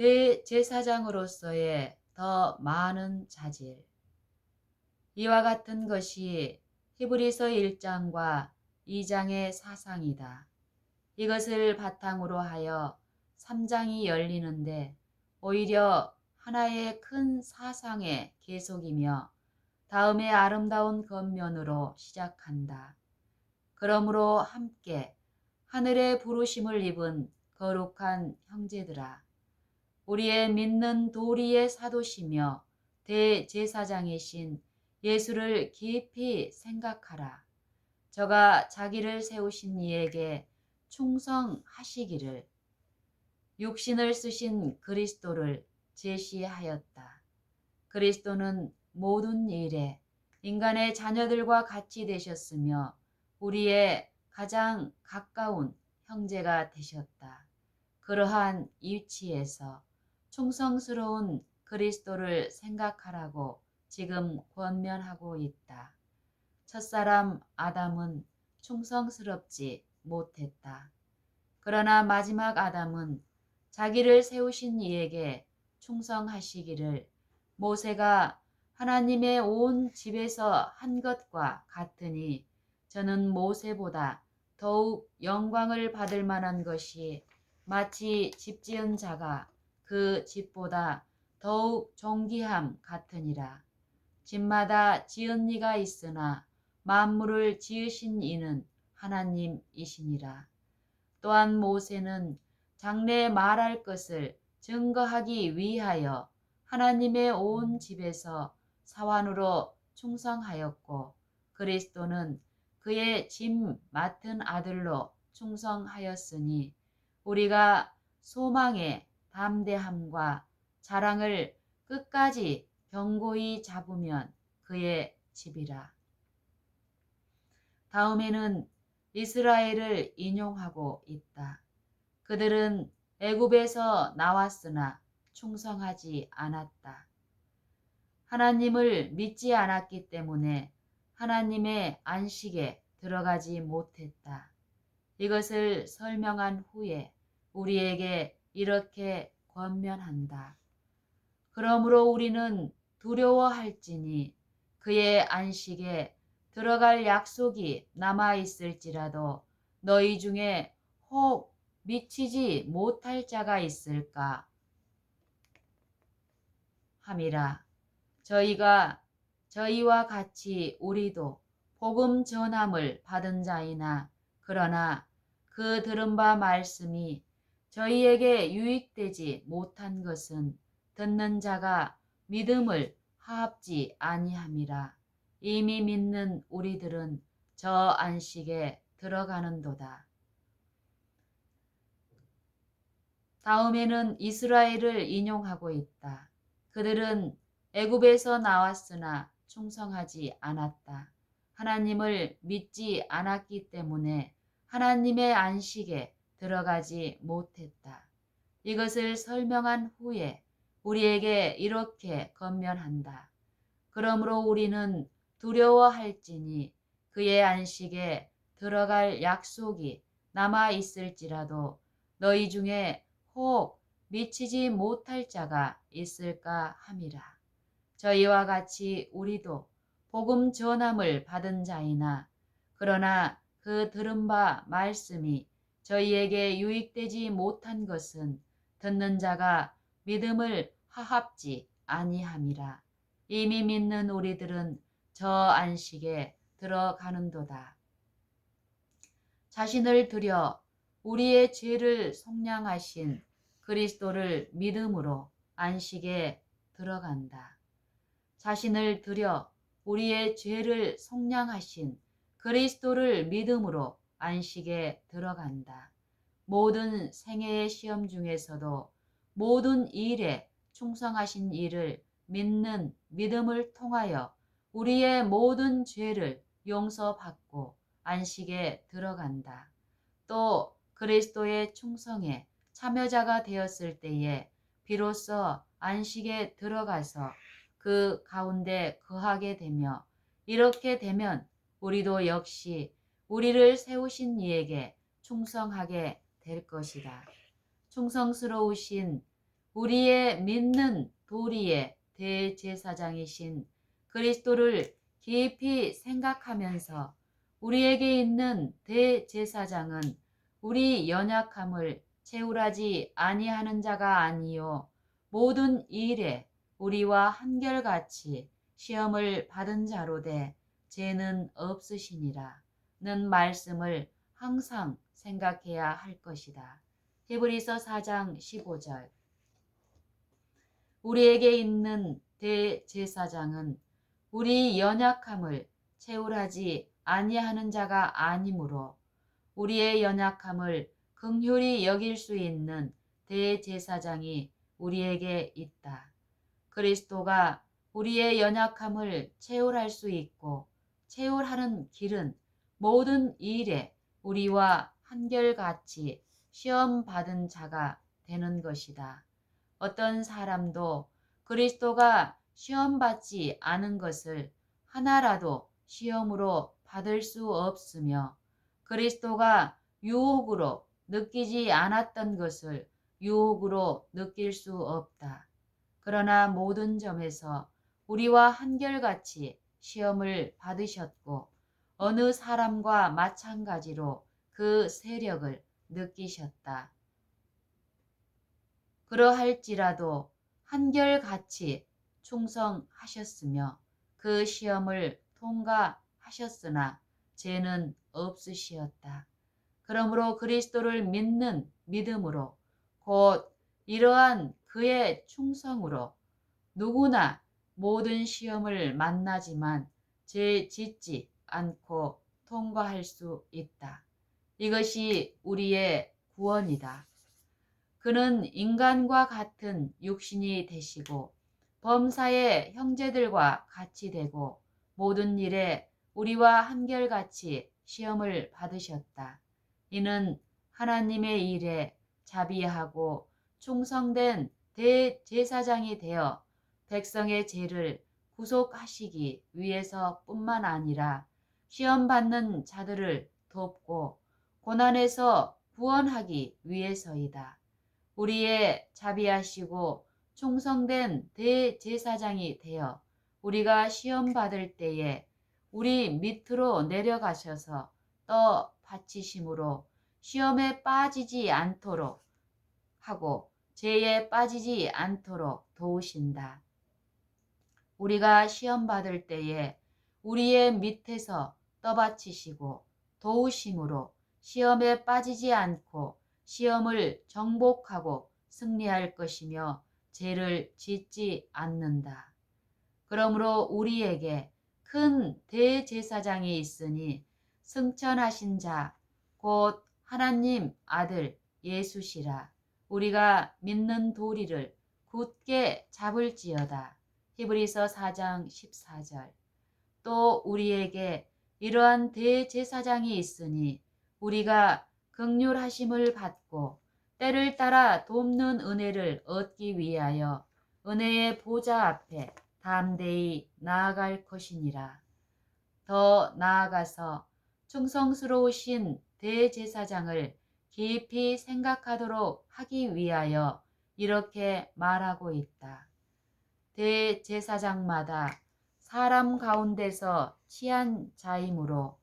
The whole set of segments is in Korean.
대제사장으로서의 더 많은 자질. 이와 같은 것이 히브리서 1장과 2장의 사상이다. 이것을 바탕으로 하여 3장이 열리는데 오히려 하나의 큰 사상의 계속이며 다음에 아름다운 겉면으로 시작한다. 그러므로 함께 하늘의 부르심을 입은 거룩한 형제들아, 우리의 믿는 도리의 사도시며 대제사장이신 예수를 깊이 생각하라. 저가 자기를 세우신 이에게 충성하시기를 육신을 쓰신 그리스도를 제시하였다. 그리스도는 모든 일에 인간의 자녀들과 같이 되셨으며 우리의 가장 가까운 형제가 되셨다. 그러한 위치에서 충성스러운 그리스도를 생각하라고 지금 권면하고 있다. 첫사람 아담은 충성스럽지 못했다. 그러나 마지막 아담은 자기를 세우신 이에게 충성하시기를 모세가 하나님의 온 집에서 한 것과 같으니 저는 모세보다 더욱 영광을 받을 만한 것이 마치 집 지은 자가 그 집보다 더욱 존귀함 같으니라. 집마다 지은 이가 있으나 만물을 지으신 이는 하나님이시니라. 또한 모세는 장래에 말할 것을 증거하기 위하여 하나님의 온 집에서 사환으로 충성하였고 그리스도는 그의 짐 맡은 아들로 충성하였으니 우리가 소망의 담대함과 자랑을 끝까지 견고히 잡으면 그의 집이라. 다음에는 이스라엘을 인용하고 있다. 그들은 애굽에서 나왔으나 충성하지 않았다. 하나님을 믿지 않았기 때문에 하나님의 안식에 들어가지 못했다. 이것을 설명한 후에 우리에게 이렇게 권면한다. 그러므로 우리는 두려워할지니 그의 안식에 들어갈 약속이 남아 있을지라도 너희 중에 혹 미치지 못할 자가 있을까 함이라. 저희가 저희와 같이 우리도 복음 전함을 받은 자이나 그러나 그 들은 바 말씀이 저희에게 유익되지 못한 것은 듣는 자가 믿음을 하합지 아니함이라. 이미 믿는 우리들은 저 안식에 들어가는도다. 다음에는 이스라엘을 인용하고 있다. 그들은 애굽에서 나왔으나 충성하지 않았다. 하나님을 믿지 않았기 때문에 하나님의 안식에 들어가지 못했다. 이것을 설명한 후에 우리에게 이렇게 건면한다. 그러므로 우리는 두려워할지니 그의 안식에 들어갈 약속이 남아 있을지라도 너희 중에 혹 미치지 못할 자가 있을까 함이라. 저희와 같이 우리도 복음 전함을 받은 자이나 그러나 그 들은 바 말씀이 저희에게 유익되지 못한 것은 듣는 자가 믿음을 하합지 아니함이라. 이미 믿는 우리들은 저 안식에 들어가는도다. 자신을 들여 우리의 죄를 속량하신 그리스도를 믿음으로 안식에 들어간다. 자신을 들여 우리의 죄를 속량하신 그리스도를 믿음으로 안식에 들어간다. 모든 생애의 시험 중에서도 모든 일에 충성하신 이를 믿는 믿음을 통하여 우리의 모든 죄를 용서받고 안식에 들어간다. 또 그리스도의 충성에 참여자가 되었을 때에 비로소 안식에 들어가서 그 가운데 거하게 되며 이렇게 되면 우리도 역시 우리를 세우신 이에게 충성하게 될 것이다. 충성스러우신 우리의 믿는 도리의 대제사장이신 그리스도를 깊이 생각하면서 우리에게 있는 대제사장은 우리 연약함을 채울하지 아니하는 자가 아니요 모든 일에 우리와 한결같이 시험을 받은 자로 돼 죄는 없으시니라 는 말씀을 항상 생각해야 할 것이다. 히브리서 4장 15절 우리에게 있는 대제사장은 우리 연약함을 채울하지 아니하는 자가 아니므로 우리의 연약함을 긍휼히 여길 수 있는 대제사장이 우리에게 있다. 그리스도가 우리의 연약함을 채울할 수 있고 채울하는 길은 모든 일에 우리와 한결같이 시험 받은 자가 되는 것이다. 어떤 사람도 그리스도가 시험 받지 않은 것을 하나라도 시험으로 받을 수 없으며 그리스도가 유혹으로 느끼지 않았던 것을 유혹으로 느낄 수 없다. 그러나 모든 점에서 우리와 한결같이 시험을 받으셨고 어느 사람과 마찬가지로 그 세력을 느끼셨다. 그러할지라도 한결같이 충성하셨으며 그 시험을 통과하셨으나 죄는 없으시었다. 그러므로 그리스도를 믿는 믿음으로 곧 이러한 그의 충성으로 누구나 모든 시험을 만나지만 죄 짓지 않고 통과할 수 있다. 이것이 우리의 구원이다. 그는 인간과 같은 육신이 되시고 범사의 형제들과 같이 되고 모든 일에 우리와 한결같이 시험을 받으셨다. 이는 하나님의 일에 자비하고 충성된 대제사장이 되어 백성의 죄를 구속하시기 위해서뿐만 아니라 시험 받는 자들을 돕고 고난에서 구원하기 위해서이다. 우리의 자비하시고 충성된 대제사장이 되어 우리가 시험 받을 때에 우리 밑으로 내려가셔서 떠 바치심으로 시험에 빠지지 않도록 하고 죄에 빠지지 않도록 도우신다. 우리가 시험 받을 때에 우리의 밑에서 떠받치시고 도우심으로 시험에 빠지지 않고 시험을 정복하고 승리할 것이며 죄를 짓지 않는다. 그러므로 우리에게 큰 대제사장이 있으니 승천하신 자, 곧 하나님 아들 예수시라. 우리가 믿는 도리를 굳게 잡을지어다. 히브리서 4장 14절. 또 우리에게 이러한 대제사장이 있으니 우리가 극률하심을 받고 때를 따라 돕는 은혜를 얻기 위하여 은혜의 보좌 앞에 담대히 나아갈 것이니라. 더 나아가서 충성스러우신 대제사장을 깊이 생각하도록 하기 위하여 이렇게 말하고 있다. 대제사장마다 사람 가운데서 취한 자이므로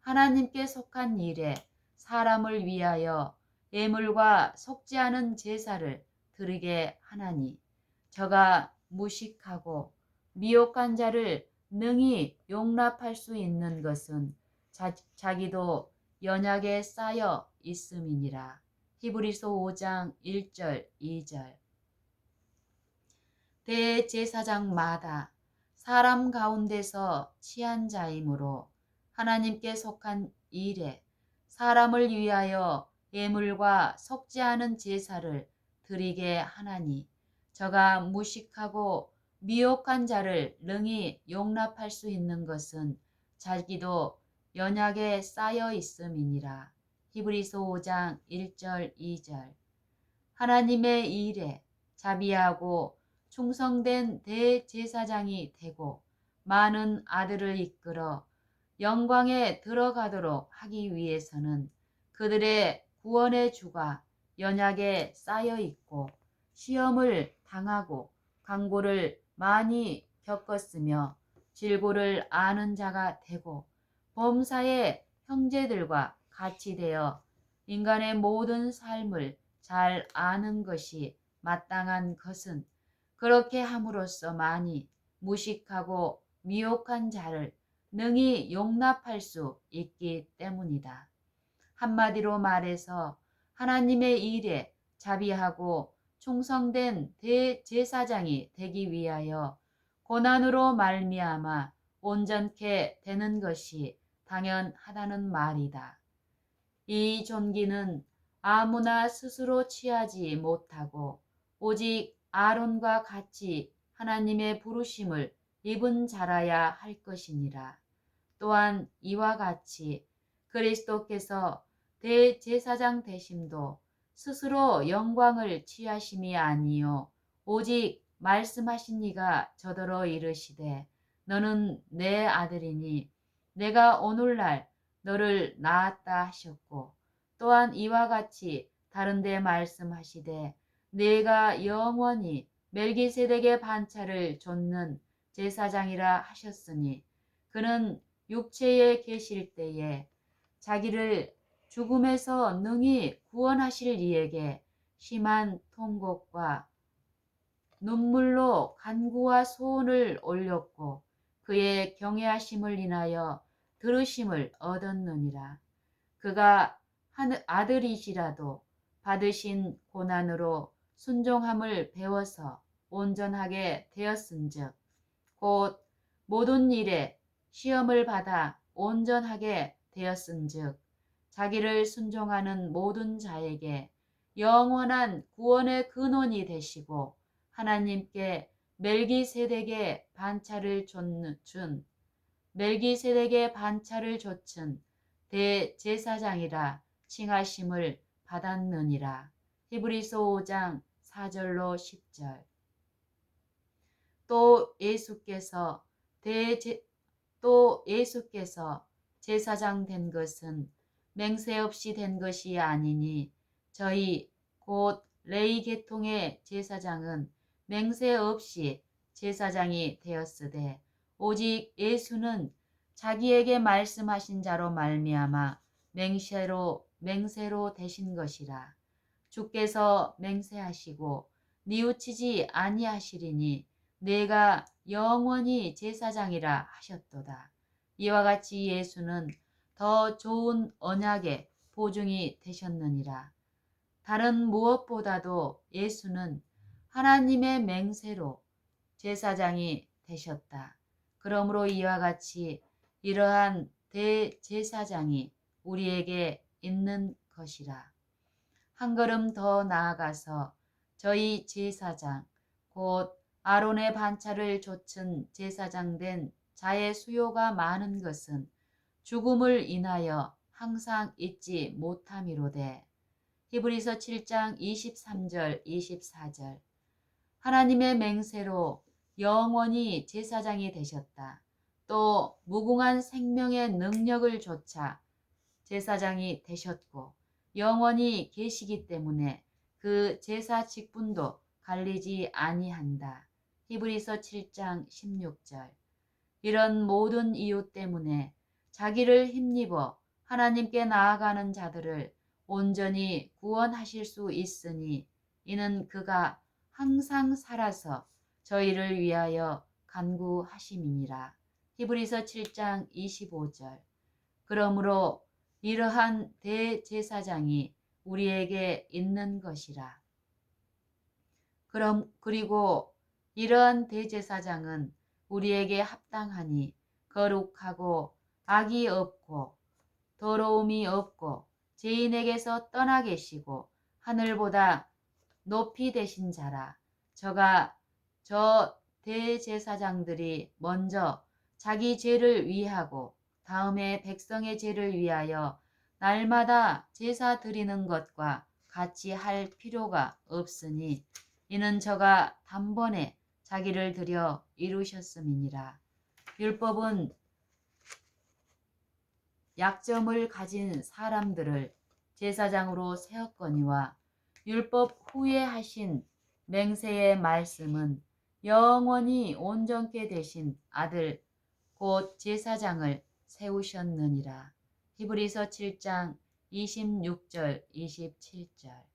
하나님께 속한 일에 사람을 위하여 예물과 속지 않은 제사를 드리게 하나니 저가 무식하고 미혹한 자를 능히 용납할 수 있는 것은 자, 자기도 연약에 쌓여 있음이니라. 히브리서 5장 1절 2절 대제사장마다 사람 가운데서 취한 자이므로 하나님께 속한 일에 사람을 위하여 예물과 속지 않은 제사를 드리게 하나니 저가 무식하고 미혹한 자를 능히 용납할 수 있는 것은 자기도 연약에 쌓여 있음이니라. 히브리서 5장 1절 2절 하나님의 일에 자비하고 충성된 대제사장이 되고 많은 아들을 이끌어 영광에 들어가도록 하기 위해서는 그들의 구원의 주가 연약에 쌓여 있고 시험을 당하고 강고를 많이 겪었으며 질고를 아는 자가 되고 범사의 형제들과 같이 되어 인간의 모든 삶을 잘 아는 것이 마땅한 것은 그렇게 함으로써 많이 무식하고 미혹한 자를 능히 용납할 수 있기 때문이다. 한마디로 말해서 하나님의 일에 자비하고 충성된 대제사장이 되기 위하여 고난으로 말미암아 온전케 되는 것이 당연하다는 말이다. 이 존귀는 아무나 스스로 취하지 못하고 오직 아론과 같이 하나님의 부르심을 입은 자라야 할 것이니라. 또한 이와 같이 그리스도께서 대제사장 되심도 스스로 영광을 취하심이 아니요 오직 말씀하신 이가 저더러 이르시되 너는 내 아들이니 내가 오늘날 너를 낳았다 하셨고 또한 이와 같이 다른 데 말씀하시되 내가 영원히 멜기세덱의 반차를 좇는 제사장이라 하셨으니 그는 육체에 계실 때에 자기를 죽음에서 능히 구원하실 이에게 심한 통곡과 눈물로 간구와 소원을 올렸고 그의 경외하심을 인하여 들으심을 얻었느니라. 그가 한 아들이시라도 받으신 고난으로 순종함을 배워서 온전하게 되었은즉 곧 모든 일에 시험을 받아 온전하게 되었은즉 자기를 순종하는 모든 자에게 영원한 구원의 근원이 되시고 하나님께 멜기세덱의 반차를 준 멜기세덱의 반차를 좇은 대제사장이라 칭하심을 받았느니라. 히브리서 5장 4절로 10절. 또 예수께서 대제 또 예수께서 제사장 된 것은 맹세 없이 된 것이 아니니 저희 곧 레이 계통의 제사장은 맹세 없이 제사장이 되었으되 오직 예수는 자기에게 말씀하신 자로 말미암아 맹세로 맹세로 되신 것이라 주께서 맹세하시고 뉘우치지 아니하시리니 내가 영원히 제사장이라 하셨도다. 이와 같이 예수는 더 좋은 언약의 보증이 되셨느니라. 다른 무엇보다도 예수는 하나님의 맹세로 제사장이 되셨다. 그러므로 이와 같이 이러한 대제사장이 우리에게 있는 것이라. 한 걸음 더 나아가서 저희 제사장, 곧 아론의 반차를 좇은 제사장 된 자의 수요가 많은 것은 죽음을 인하여 항상 잊지 못함이로되 히브리서 7장 23절 24절 하나님의 맹세로 영원히 제사장이 되셨다. 또 무궁한 생명의 능력을 조차 제사장이 되셨고 영원히 계시기 때문에 그 제사 직분도 갈리지 아니한다. 히브리서 7장 16절 이런 모든 이유 때문에 자기를 힘입어 하나님께 나아가는 자들을 온전히 구원하실 수 있으니 이는 그가 항상 살아서 저희를 위하여 간구하심이니라. 히브리서 7장 25절. 그러므로 이러한 대제사장이 우리에게 있는 것이라. 그럼 그리고 이러한 대제사장은 우리에게 합당하니 거룩하고 악이 없고 더러움이 없고 죄인에게서 떠나 계시고 하늘보다 높이 되신 자라 저가 저 대제사장들이 먼저 자기 죄를 위하고 다음에 백성의 죄를 위하여 날마다 제사 드리는 것과 같이 할 필요가 없으니 이는 저가 단번에 자기를 들여 이루셨음이니라. 율법은 약점을 가진 사람들을 제사장으로 세웠거니와 율법 후에 하신 맹세의 말씀은 영원히 온전케 되신 아들 곧 제사장을 세우셨느니라. 히브리서 7장 26절 27절